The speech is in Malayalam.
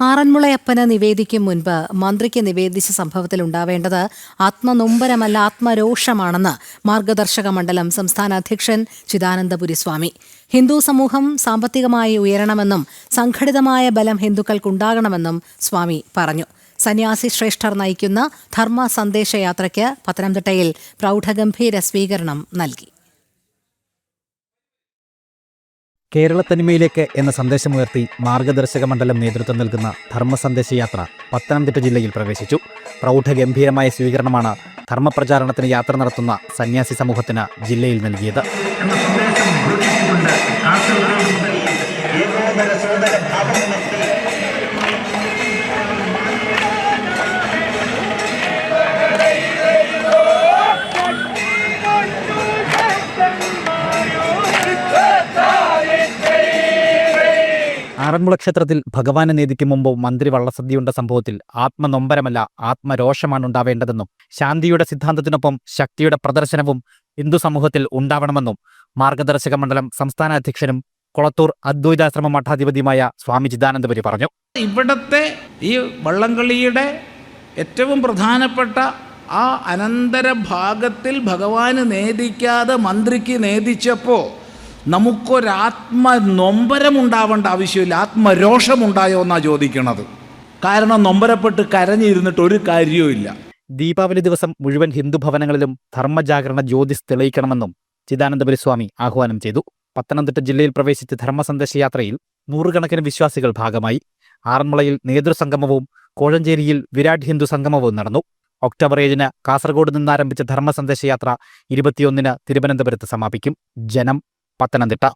ആറന്മുളയപ്പന് നിവേദിക്കും മുൻപ് മന്ത്രിക്ക് നിവേദിച്ച സംഭവത്തിൽ ഉണ്ടാവേണ്ടത് ആത്മനൊമ്പരമല്ല ആത്മരോഷമാണെന്ന് മാർഗദർശക മണ്ഡലം സംസ്ഥാന അധ്യക്ഷൻ ചിദാനന്ദപുരി സ്വാമി ഹിന്ദു സമൂഹം സാമ്പത്തികമായി ഉയരണമെന്നും സംഘടിതമായ ബലം ഹിന്ദുക്കൾക്കുണ്ടാകണമെന്നും സ്വാമി പറഞ്ഞു. സന്യാസി ശ്രേഷ്ഠർ നയിക്കുന്ന ധർമ്മ സന്ദേശയാത്രയ്ക്ക് പത്തനംതിട്ടയിൽ പ്രൗഢഗംഭീര സ്വീകരണം നൽകി. കേരളത്തനിമയിലേക്ക് എന്ന സന്ദേശമുയർത്തി മാർഗദർശക മണ്ഡലം നേതൃത്വം നൽകുന്ന ധർമ്മ സന്ദേശയാത്ര പത്തനംതിട്ട ജില്ലയിൽ പ്രവേശിച്ചു. പ്രൗഢഗംഭീരമായ സ്വീകരണമാണ് ധർമ്മപ്രചാരണത്തിന് യാത്ര നടത്തുന്ന സന്യാസി സമൂഹത്തിന് ജില്ലയിൽ നൽകിയത്. ആറന്മുള ക്ഷേത്രത്തിൽ ഭഗവാനെ നീതിക്ക് മുമ്പ് മന്ത്രി വള്ളസദ്യയുണ്ട സംഭവത്തിൽ ആത്മനൊമ്പരമല്ല ആത്മരോഷമാണ് ഉണ്ടാവേണ്ടതെന്നും ശാന്തിയുടെ സിദ്ധാന്തത്തിനൊപ്പം ശക്തിയുടെ പ്രദർശനവും ഹിന്ദു സമൂഹത്തിൽ ഉണ്ടാവണമെന്നും മാർഗദർശക മണ്ഡലം സംസ്ഥാന അധ്യക്ഷനും കൊളത്തൂർ അദ്വൈതാശ്രമ മഠാധിപതിയുമായ സ്വാമി ചിദാനന്ദപുരി പറഞ്ഞു. ഇവിടത്തെ ഈ വള്ളംകളിയുടെ ഏറ്റവും പ്രധാനപ്പെട്ട ആ അനന്തര ഭാഗത്തിൽ ഭഗവാന് നേദിക്കാതെ മന്ത്രിക്ക് നേദിച്ചപ്പോൾ നമുക്കൊരാത്മ നൊമ്പരമുണ്ടാവേണ്ട ആവശ്യമില്ല. ആത്മരോഷമുണ്ടായോ എന്നാണ് ചോദിക്കണത്. കാരണം നൊമ്പരപ്പെട്ട് കരഞ്ഞിരുന്നിട്ട് ഒരു കാര്യവുമില്ല. ദീപാവലി ദിവസം മുഴുവൻ ഹിന്ദു ഭവനങ്ങളിലും ധർമ്മജാഗരണ ജ്യോതിസ് തെളിയിക്കണമെന്നും ചിദാനന്ദപുരി സ്വാമി ആഹ്വാനം ചെയ്തു. പത്തനംതിട്ട ജില്ലയിൽ പ്രവേശിച്ച ധർമ്മസന്ദേശ യാത്രയിൽ നൂറുകണക്കിന് വിശ്വാസികൾ ഭാഗമായി. ആറന്മുളയിൽ നേതൃസംഗമവും കോഴഞ്ചേരിയിൽ വിരാട് ഹിന്ദു സംഗമവും നടന്നു. ഒക്ടോബർ ഏഴിന് കാസർഗോഡ് നിന്നാരംഭിച്ച ധർമ്മസന്ദേശ യാത്ര ഇരുപത്തിയൊന്നിന് തിരുവനന്തപുരത്ത് സമാപിക്കും. ജനം പത്തനംതിട്ട